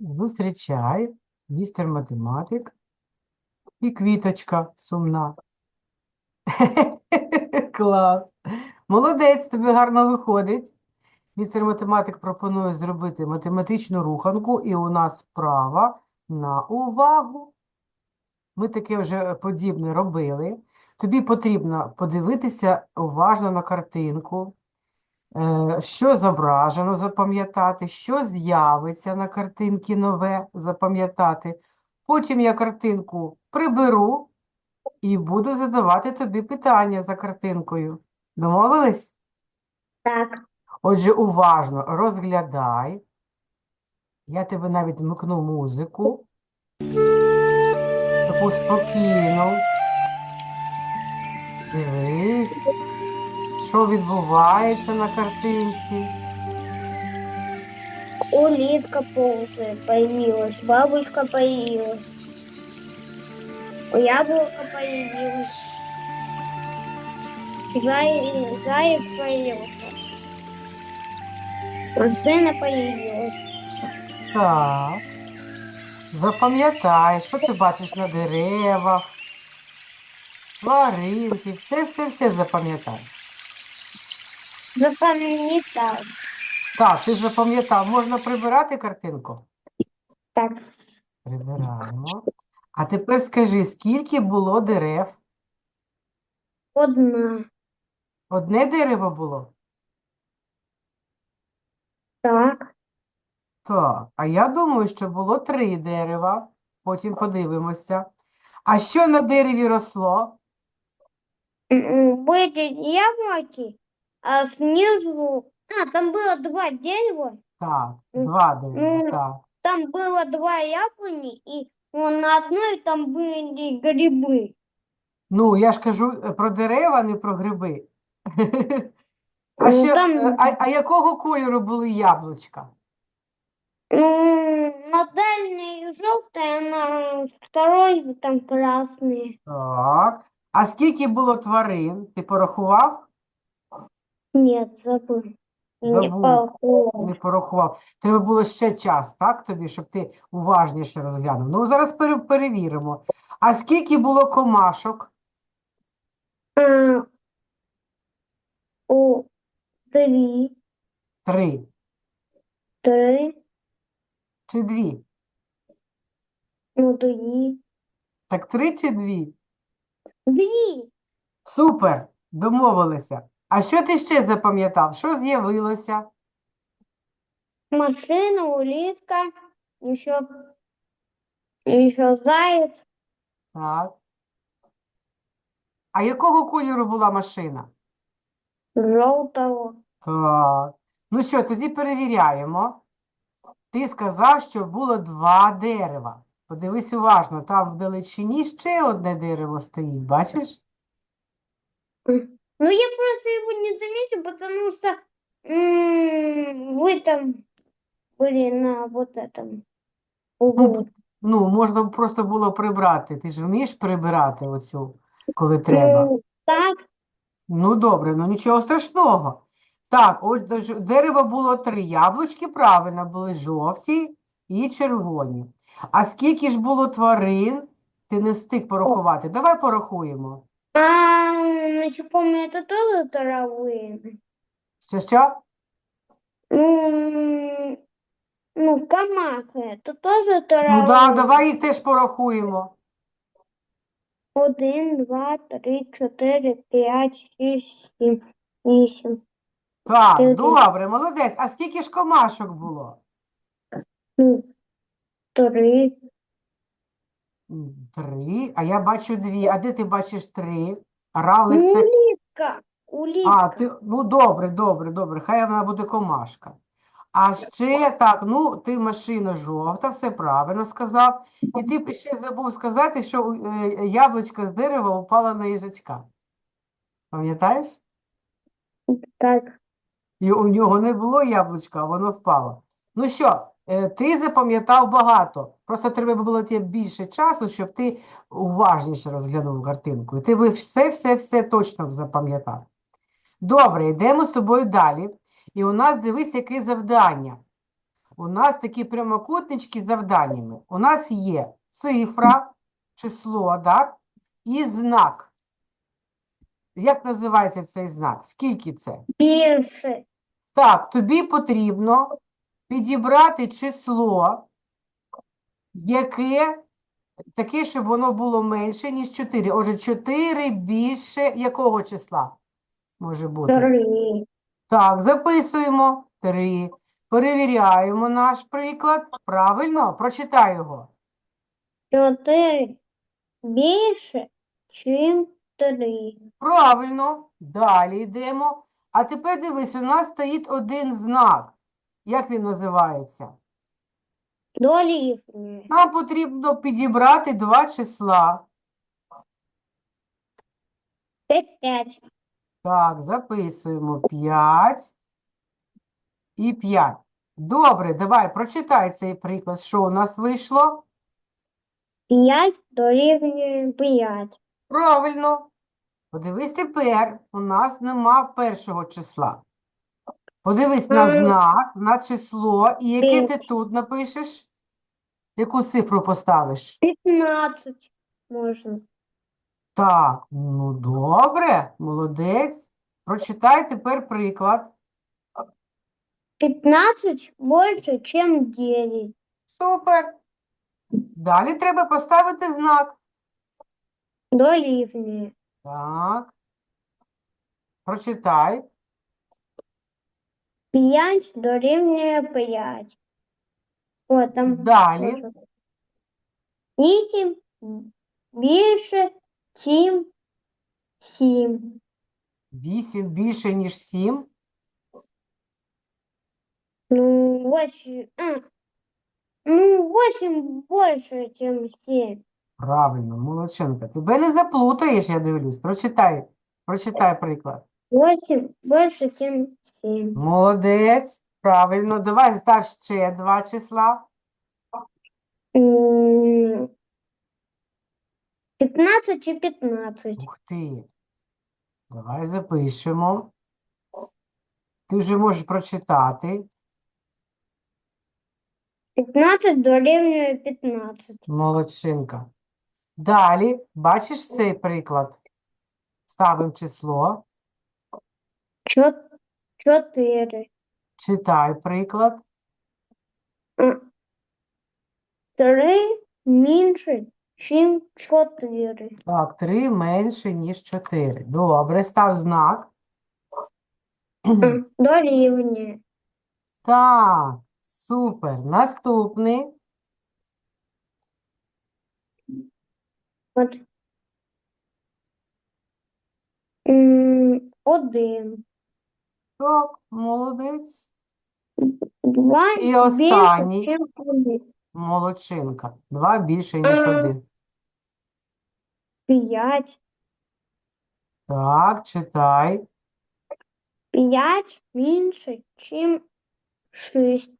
Зустрічай, містер математик і квіточка сумна. Клас. Молодець, тобі гарно виходить. Містер математик пропонує зробити математичну руханку, і у нас вправа на увагу. Ми таке вже подібне робили. Тобі потрібно подивитися уважно на картинку, що зображено, запам'ятати, що з'явиться на картинці нове, запам'ятати. Потім я картинку приберу і буду задавати тобі питання за картинкою. Домовились? Так. Отже, уважно розглядай. Я тебе навіть вмикну музику. Таку спокійну. Дивись, що відбувається на картинці. Улитка ползает, появилась, бабушка появилась. Яблоко появилось. Зай, заяц появился. Машина появилась. Так. Запам'ятай, що ти бачиш на деревах, тваринки, все-все-все запам'ятай. Запомнитал. Так, ти запам'ятав, можна прибирати картинку? Так. Прибираємо. А тепер скажи, скільки було дерев? Одна. Одне дерево було? Так. Так, а я думаю, що було три дерева. Потім подивимося. А що на дереві росло? М, Были яблоки, а снизу... А, там было два дерева. Так, М, два дерева, ну, так. Там было два яблони, и вон на одной там были грибы. Ну, я ж кажу е, про дерева, не про гриби. А Ну, що, там- е, а, а якого кольору були яблучка? Ну, на дальней желтая, а на второй там красные. Так. А скільки було тварин? Ти порахував? Нет, забыл. Не Забув. Не порахував. Треба було ще час, так, тобі, щоб ти уважніше розглянув. Ну, зараз пере- перевіримо. А скільки було комашок? А, о, три, Три. три, Чи дві? ну, три, Так три чи дві? дві. Супер, домовилися. А що ти ще запам'ятав? Що з'явилося? Машина, улитка, еще, еще заяц, Так. А якого кольору була машина? желтого. Так. Ну що, тоді перевіряємо. Ти сказав, що було два дерева. Подивись уважно, там вдалечині ще одне дерево стоїть, бачиш? Ну, я просто его не заметил, потому что м, вы там были на вот этом углу. Ну, можна б просто було прибрати. Ти ж вмієш прибирати оцю, коли треба. Ну, так, Ну, добре, ну нічого страшного. Так, ось до ж- дерева було три. Яблучки правильно були жовті і червоні. А скільки ж було тварин? Ти не встиг порахувати. Давай порахуємо. а насекомые это тоже травы? Що, що? М, Ну, камаха это тоже Ну, да, травы? давай їх теж порахуємо. Один, два, три, чотири, п'ять, шість, сім, вісім. Так, Ти- добре, молодець. А скільки ж комашок було? Ну, три. Три, а я бачу дві. А де ти бачиш три? Равлик це улитка. А, ти, ну добре, добре, добре, хай вона буде комашка. А ще так, ну ти машина жовта, все правильно сказав. І ти б ще забув сказати, що е, яблучко з дерева упало на їжачка. Пам'ятаєш? Так. І у нього не було яблучка, а воно впало. Ну що, ти запам'ятав багато. Просто треба було тебе більше часу, щоб ти уважніше розглянув картинку. І ти би все-все-все точно запам'ятав. Добре, йдемо з тобою далі. І у нас дивись, яке завдання. у нас такі прямокутнички з завданнями. У нас є цифра, число, так? І знак. Як називається цей знак? Скільки це? Більше. Так, тобі потрібно підібрати число, яке таке, щоб воно було менше, ніж 4. Отже, 4 більше якого числа може бути? Три. Так, записуємо 3. Перевіряємо наш приклад. Правильно? Прочитай його. Чотири. Більше, чим три. Правильно. Далі йдемо. А тепер дивись, у нас стоїть один знак. Як він називається? Дорівнює. Нам потрібно підібрати два числа. П'ять. Так, записуємо 5 і 5. Добре, давай прочитай цей приклад. Що у нас вийшло? П'ять дорівнює п'ять. Правильно. Подивись тепер, у нас нема першого числа. Подивись на знак, на число, і яке ти тут напишеш? Яку цифру поставиш? П'ятнадцять можна. Так, ну добре, молодець. Прочитай тепер приклад. П'ятнадцять більше, чим дев'ять. Супер. Далі треба поставити знак. Дорівнює. Так. Прочитай. П'ять дорівнює п'ять. О, там Далі. теж. Вісім більше, чим сім. 8 більше, ніж 7. Ну, восемь, а, ну, восемь больше, чем семь. Правильно, молодчинка. Тебе не заплутаєш, я дивлюсь. Прочитай. Прочитай приклад. Восемь больше, чем семь. Молодець. Правильно. Давай став ще два числа. М, Пятнадцать и пятнадцать. Ух ти. Давай запишемо. Ти вже можеш прочитати. Пятнадцать дорівнює пятнадцать. Молодчинка. Далі, бачиш цей приклад? Ставимо число. Чо- Чотири. Читай приклад. Три менше, чим чотири. Так, 3 менше, ніж 4. Добре, став знак. Дорівнює. Так, супер. Наступний. От. Один. Так, молодець. Два І останній. більше, чим один. Молодчинка. 2 більше, ніж Ага. 1. П'ять. Так, читай. П'ять менше, чим шість.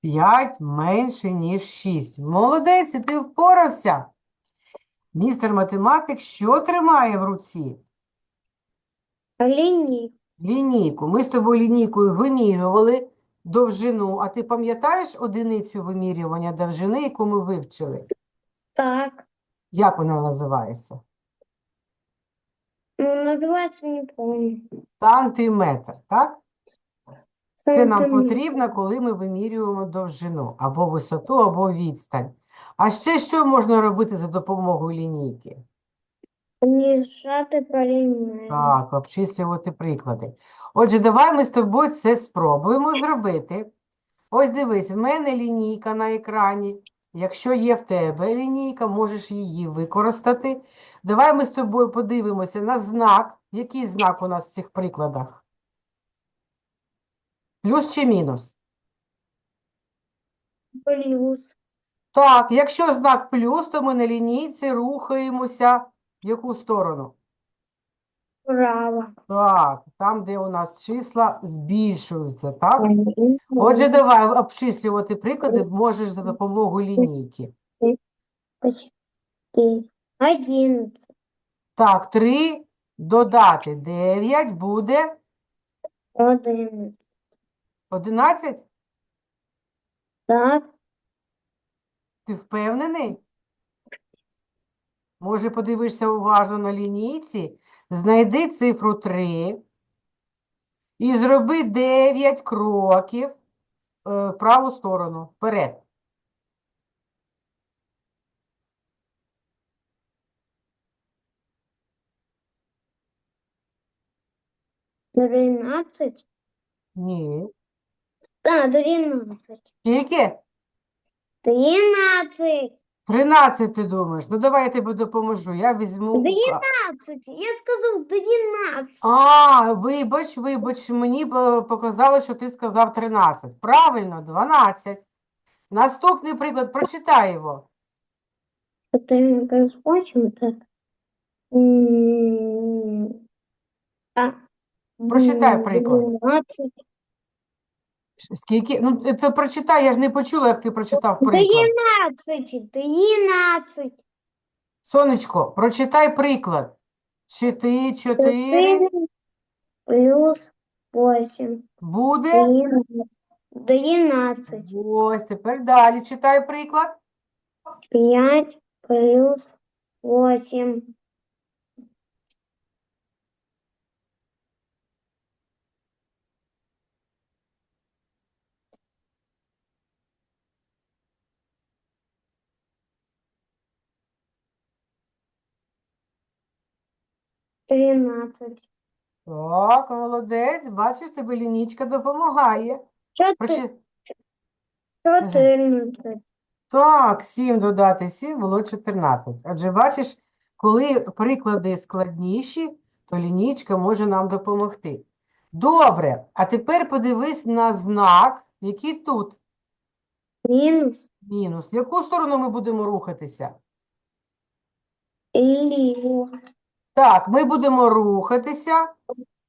5 менше, ніж 6. Молодець, і ти впорався. Містер математик що тримає в руці? Ліній. Лінійку. Ми з тобою лінійкою вимірювали довжину. А ти пам'ятаєш одиницю вимірювання довжини, яку ми вивчили? Так. Як вона називається? Ну, називається не помню. Сантиметр, так? Це нам потрібно, коли ми вимірюємо довжину, або висоту, або відстань. А ще що можна робити за допомогою лінійки? Мішати порівняно. Так, обчислювати приклади. Отже, давай ми з тобою це спробуємо зробити. Ось дивись, в мене лінійка на екрані. Якщо є в тебе лінійка, можеш її використати. Давай ми з тобою подивимося на знак. Який знак у нас в цих прикладах? Плюс чи мінус? Плюс. Так, якщо знак плюс, то ми на лінійці рухаємося в яку сторону? Право. Так, там, де у нас числа збільшуються, так? Отже, давай обчислювати приклади можеш за допомогою лінійки. Одиннадцать. Так, 3 додати 9 буде Одиннадцать. 11? Так. Ти впевнений? Може, подивишся уважно на лінійці, знайди цифру 3 і зроби 9 кроків е, в праву сторону, вперед. Тринадцать. Ні. Да, тринадцать. Скільки? Тринадцать. 13 ти думаєш? Ну, давай я тобі допоможу. Я візьму. ка- Тринадцать. Я сказал тринадцать. А, вибач, вибач, мені е, показало, що ти сказав 13. Правильно, 12. Наступний приклад, прочитай його. Так. М, А. Прочитай приклад. Скільки? Ну, ти ти прочитай, я ж не почула, як ти прочитав приклад. Тринадцать. Тринадцать. Сонечко, прочитай приклад. Чотири, чотири Четыре плюс восемь. буде. Тринадцать. Двенадцать. Ось, тепер далі читай приклад. Пять плюс восемь. Тринадцать. Так, молодець, бачиш, тобі лінічка допомагає. Прочи... Четырнадцать. Так, 7 додати 7 було 14. Адже бачиш, коли приклади складніші, то лінійка може нам допомогти. Добре, а тепер подивись на знак, який тут Минус. мінус. В яку сторону ми будемо рухатися? Лево. Так, ми будемо рухатися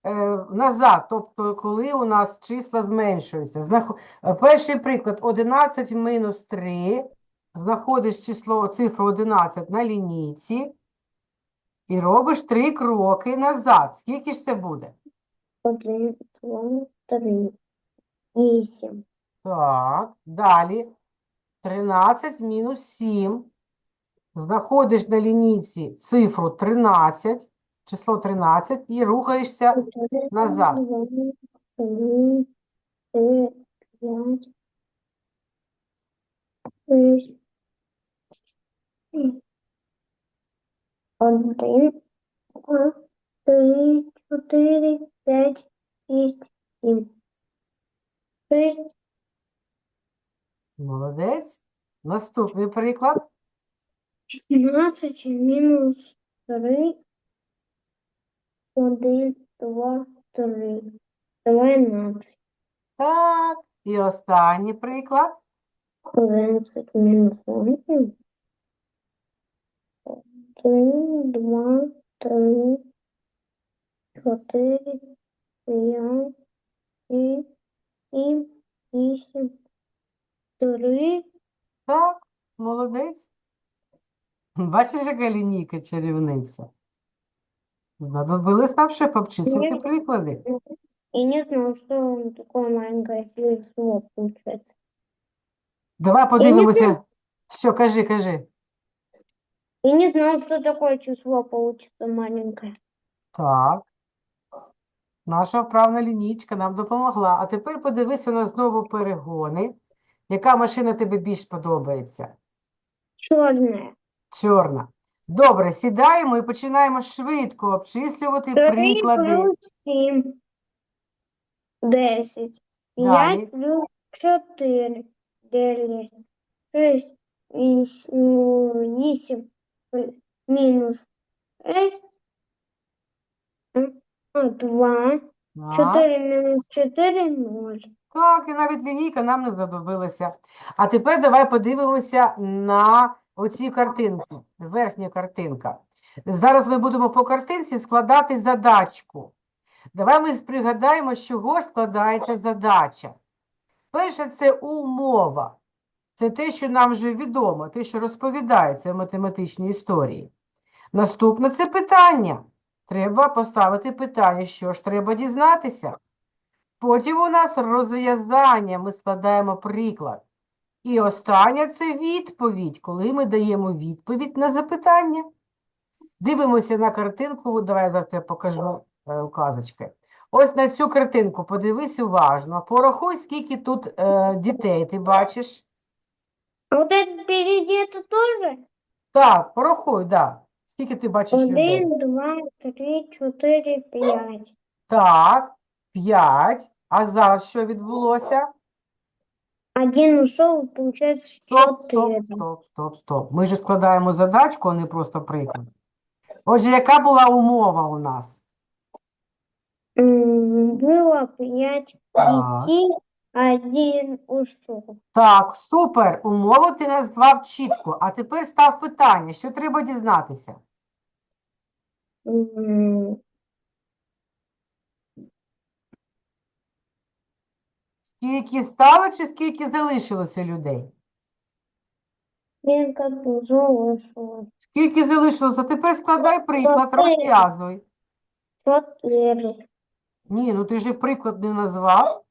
е, назад, тобто коли у нас числа зменшуються. Знах... е, Перший приклад 11 мінус 3. Знаходиш число, цифру 11 на лінійці і робиш три кроки назад. Скільки ж це буде? Один, два, три. Восемь. Так, далі. 13 мінус 7. Знаходиш на лінійці цифру 13, число 13 і рухаєшся назад. два, три, четыре, пять, шесть, семь. Один, два, три, четыре, пять, шесть, семь. Шесть, Молодець. Наступний приклад. Шестнадцать минус три. Один, два, три. Двенадцать. Так. І останній приклад. Одинадцать минус восемь. Три, два, три, чотири, п'ять, шість, сім, вісім, три. Так, молодець. Бачиш, яка лінійка чарівниця? Знадобилось нам ще пообчислити Ні. приклади. Я не знал, что такое маленькое число получается. Давай подивимося. Що, кажи, кажи. Я не знал, что такое число получится маленькое. Так. Наша вправна лінійка нам допомогла. А тепер подивися на знову перегони. Яка машина тобі більш подобається? Черное. Чорна. Добре, сідаємо і починаємо швидко обчислювати Три приклади. плюс сім. Десять. Далі. П'ять плюс чотири. Дев'ять. Шість. Вісім. Вісім. Мінус. Шесть. А, Два. Так. Чотири мінус чотири. Ноль. Так, і навіть лінійка нам не знадобилася. А тепер давай подивимося на оці картинки. Верхня картинка. Зараз ми будемо по картинці складати задачку. Давай ми пригадаємо, з чого складається задача. Перше, це умова. Це те, що нам вже відомо, те, що розповідається в математичній історії. Наступне – це питання. Треба поставити питання, що ж треба дізнатися. Потім у нас розв'язання, ми складаємо приклад. І остання це відповідь, коли ми даємо відповідь на запитання. Дивимося на картинку. Давай я зараз тебе покажу е, указочки. Ось на цю картинку подивись уважно. Порахуй, скільки тут е, дітей ти бачиш. Вот это впереди это тоже? Так, порахуй, да. Скільки ти бачиш людей? Один, два, три, чотири, п'ять. Так, 5. А зараз що відбулося? Один ушел, получается Стоп, стоп, стоп, стоп, стоп. Ми ж складаємо задачку, а не просто приклад. Отже, яка була умова у нас? М, Было п'ять Так. детей, один ушел. Так, супер. Умову ти назвав чітко. А тепер став питання, що треба дізнатися? М, Скільки стало чи скільки залишилося людей? Уже ушел. Скільки залишилося? Тепер складай приклад, розв'язуй. Чотири. Ні, ну ти ж приклад не назвав.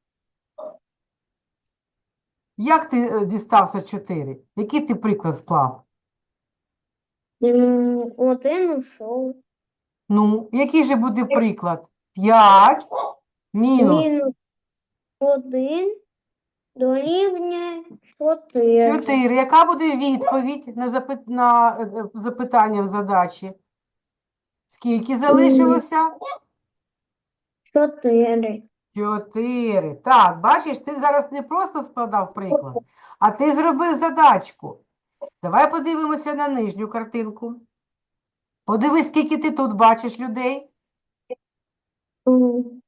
Як ти е, дістався 4? Який ти приклад склав? Один ушел. Ну, який же буде приклад? 5 мінус Мінус один дорівнює чотири. 4. Яка буде відповідь на, запит... на е, запитання в задачі? Скільки залишилося? Чотири. 4. Так, бачиш, ти зараз не просто складав приклад, а ти зробив задачку. Давай подивимося на нижню картинку. Подивись, скільки ти тут бачиш людей. М,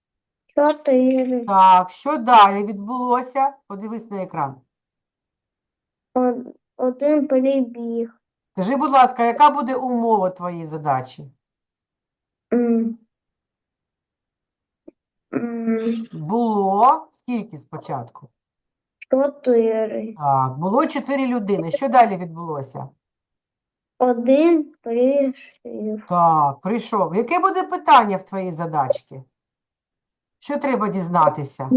Чотири. Так, що далі відбулося? Подивись на екран. Од- Один перебіг. Скажи, будь ласка, яка буде умова твоєї задачі? М. М, Було скільки спочатку? Чотири. Так, було 4 людини. Що далі відбулося? Один пришив. Так, прийшов. Яке буде питання в твоїй задачці? Що треба дізнатися?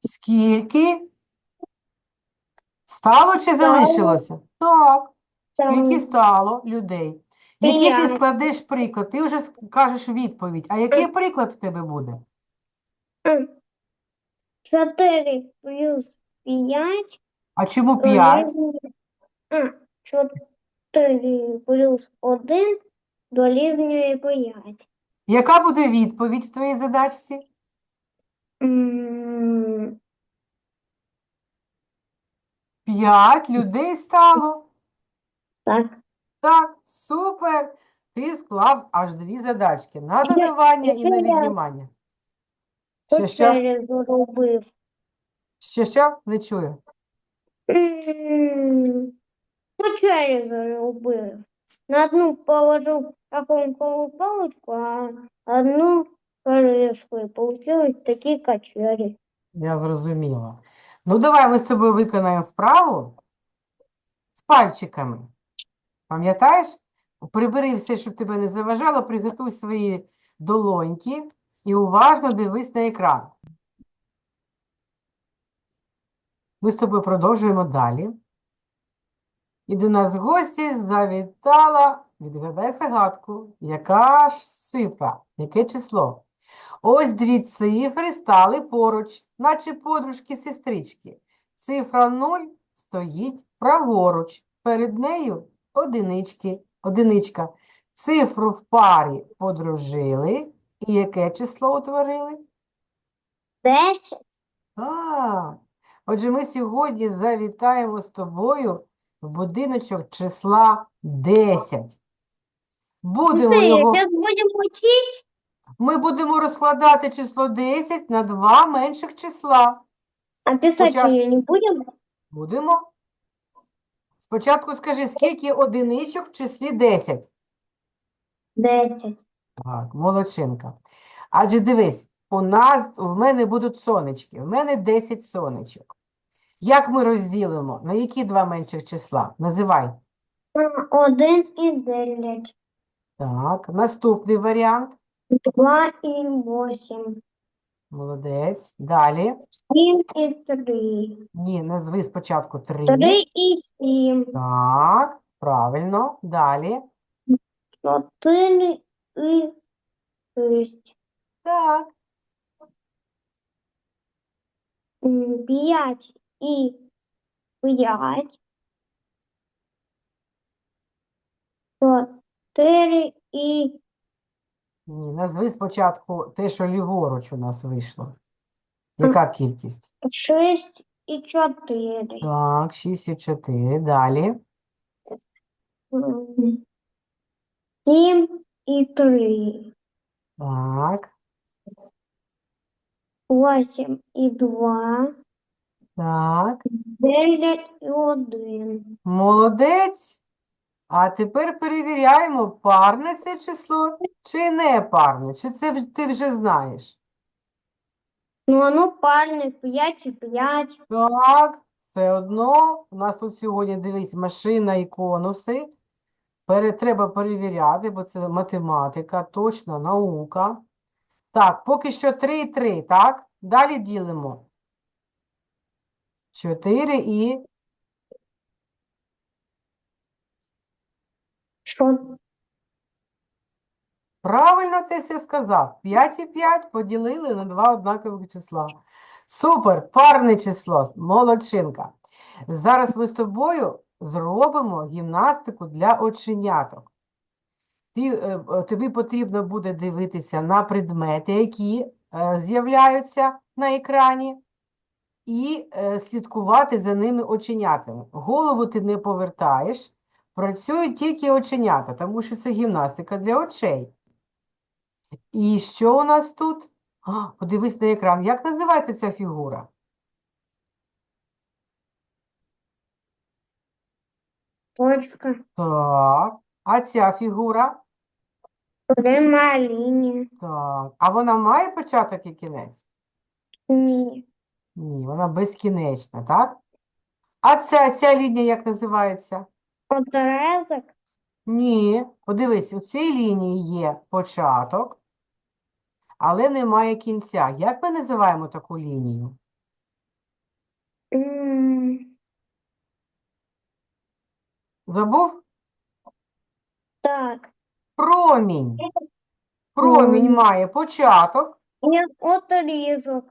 Скільки стало чи залишилося? Так. Скільки стало людей? Який ти складеш приклад? Ти вже кажеш відповідь. А який приклад в тебе буде? м, Чотири плюс п'ять А чому 5? дорівнює... Чотири плюс один дорівнює п'ять. Яка буде відповідь в твоїй задачці? М, 5 людей стало. Так. Так, супер. Ти склав аж дві задачки. На додавання і на я- віднімання. Що, що? Зробив. Що, що? Не чую. М, Чотири зробив. На одну положив рахункову паличку, а одну кришку. І получилось такі качелі. Я зрозуміла. Ну, давай ми з тобою виконаємо вправу з пальчиками. Пам'ятаєш? Прибери все, щоб тебе не заважало, приготуй свої долоньки і уважно дивись на екран. Ми з тобою продовжуємо далі. І до нас гості завітала, відгадай загадку, яка ж цифра, яке число? Ось дві цифри стали поруч, наче подружки-сестрички. Цифра 0 стоїть праворуч, перед нею одинички, одиничка. Цифру в парі подружили, і яке число утворили? Десять. Так. Отже, ми сьогодні завітаємо з тобою в будиночок числа 10. Будемо його... сейчас будем. Ми будемо розкладати число 10 на два менших числа. А писать Спочатку- ее не будем? Будемо. Спочатку скажи, скільки одиничок в числі 10? Десять. Так, молодчинка. Адже дивись, у нас, в мене будуть сонечки. У мене 10 сонечок. Як ми розділимо? На які два менших числа? Називай. Один і дев'ять. Так, наступний варіант. Два і восемь. Молодець. Далі. Сім і три. Ні, назви спочатку три. Три і сім. Так, правильно. Далі. Чотири і шість. Так. П'ять і п'ять. Чотири і Ні, назви спочатку те, що ліворуч у нас вийшло. Яка кількість? шість і чотири. Так, 6 і 4. Далі. М, Сім і три. Так, Восім і два. Так. Дев'ять і один. Молодець. А тепер перевіряємо, парне це число чи не парне. Чи це ти вже знаєш? Ну, воно парне, п'ять і п'ять. Так, все одно. У нас тут сьогодні, дивись, машина і конуси. Пере, треба перевіряти, бо це математика, точна наука. Так, поки що 3 і 3, так? Далі ділимо. 4 і Що? Правильно ти все сказав. 5 і 5 поділили на два однакових числа. Супер, парне число, молодчинка. Зараз ми з тобою зробимо гімнастику для оченяток. Е, е, тобі потрібно буде дивитися на предмети, які е, з'являються на екрані, і е, слідкувати за ними оченятами. Голову ти не повертаєш, працюють тільки оченята, тому що це гімнастика для очей. І що у нас тут? А, подивись на екран. Як називається ця фігура? Точка. Так. А ця фігура? Пряма лінія. Так. А вона має початок і кінець? Ні. Ні, вона безкінечна, так? А ця, ця лінія як називається? Отрезок. Ні. Подивись, у цій лінії є початок, але немає кінця. Як ми називаємо таку лінію? Забув? Так. Промінь. Промінь має початок, отрізок.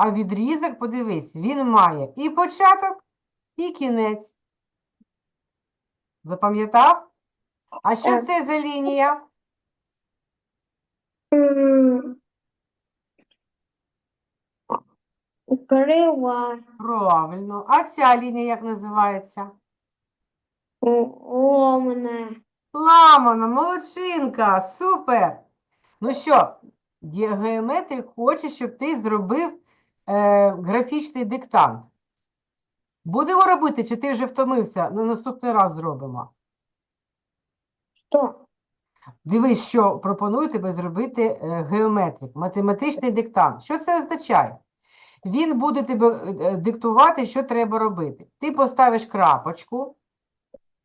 А відрізок, подивись, він має і початок, і кінець. Запам'ятав? А що це за лінія? Крива. Правильно. А ця лінія як називається? Ломане. Ламана, молодчинка, супер. Ну що, ге- геометрик хоче, щоб ти зробив е, графічний диктант. Будемо робити, чи ти вже втомився? На наступний раз зробимо. Що? Дивись, що пропоную тебе зробити е, геометрик, математичний диктант. Що це означає? Він буде тебе е, диктувати, що треба робити. Ти поставиш крапочку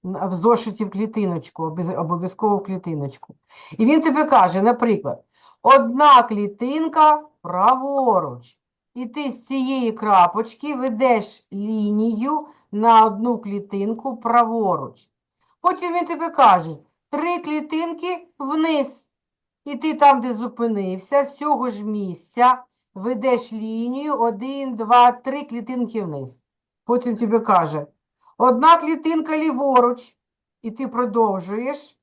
в зошиті в клітиночку, обов'язково в клітиночку. І він тобі каже, наприклад, одна клітинка праворуч. І ти з цієї крапочки ведеш лінію на одну клітинку праворуч. Потім він тобі каже, три клітинки вниз. І ти там, де зупинився, з цього ж місця ведеш лінію один, два, три клітинки вниз. Потім тобі каже, одна клітинка ліворуч. І ти продовжуєш,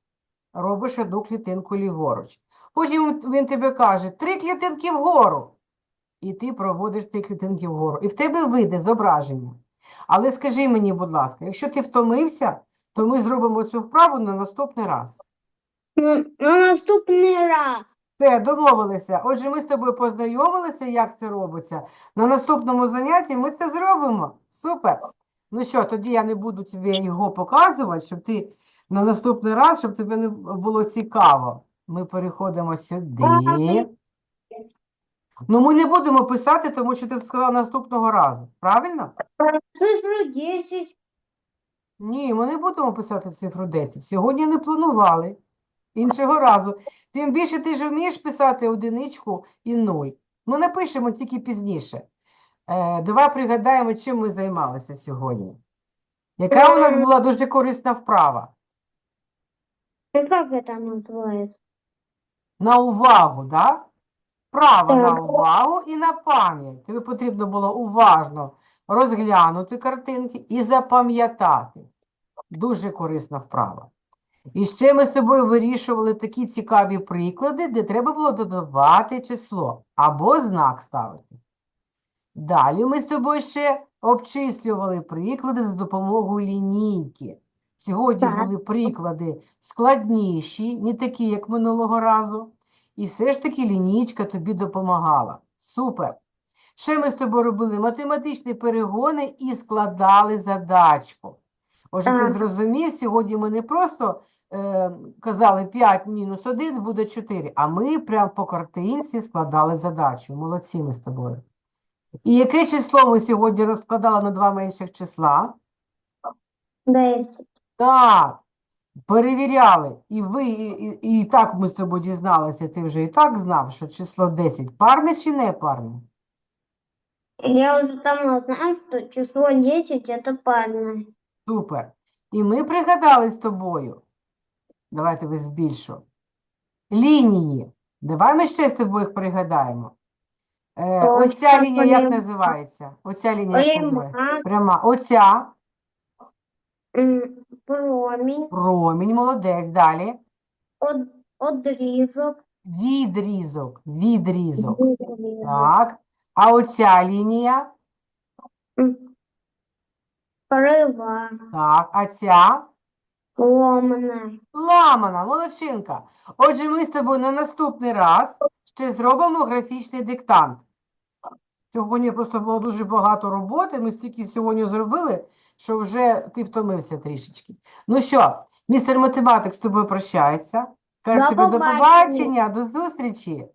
робиш одну клітинку ліворуч. Потім він тобі каже, три клітинки вгору. І ти проводиш три клітинки вгору. І в тебе вийде зображення. Але скажи мені, будь ласка, якщо ти втомився, то ми зробимо цю вправу на наступний раз. На наступний раз. Все, домовилися. Отже, ми з тобою познайомилися, як це робиться. На наступному занятті ми це зробимо. Супер. Ну що, тоді я не буду тобі його показувати, щоб ти на наступний раз, щоб тобі не було цікаво. Ми переходимо сюди. Ну, ми не будемо писати, тому що ти сказав наступного разу. Правильно? Цифру 10. Ні, ми не будемо писати цифру 10. Сьогодні не планували. Іншого разу. Тим більше ти ж вмієш писати одиничку і нуль. Ми напишемо тільки пізніше. Е, давай пригадаємо, чим ми займалися сьогодні. Яка у нас була дуже корисна вправа? Ну, как это называется? На увагу, да? Право на увагу і на пам'ять. Тобі потрібно було уважно розглянути картинки і запам'ятати. Дуже корисна вправа. І ще ми з тобою вирішували такі цікаві приклади, де треба було додавати число або знак ставити. Далі ми з тобою ще обчислювали приклади за допомогою лінійки. Сьогодні Так. були приклади складніші, не такі, як минулого разу. І все ж таки лінійка тобі допомагала. Супер! Ще ми з тобою робили математичні перегони і складали задачку. Отже, ти зрозумів, сьогодні ми не просто е, казали 5 мінус 1 буде 4, а ми прямо по картинці складали задачу. Молодці ми з тобою. І яке число ми сьогодні розкладали на два менших числа? Десять. Так, перевіряли. І ви, і, і, і так ми з тобою дізналися, ти вже і так знав, що число 10 парне чи не парне? Я уже давно знаю, что число 10 это парное. Супер. І ми пригадали з тобою. Давайте ви збільшу. Лінії. Давай ми ще з тобою їх пригадаємо. Е, Ось ця лінія як називається? Оця лінія як називається? Пряма, Пряма. Оця. м, промінь, Промінь, молодець. Далі. од, одрізок, Відрізок. Відрізок. відрізок, Так. А оця лінія? м, крива, Так. А ця? ломана. Ламана, молодчинка. Отже, ми з тобою на наступний раз ще зробимо графічний диктант. Сьогодні просто було дуже багато роботи. Ми стільки сьогодні зробили, що вже ти втомився трішечки. Ну що, містер математик з тобою прощається. Каже До тобі до побачення. побачення, до зустрічі.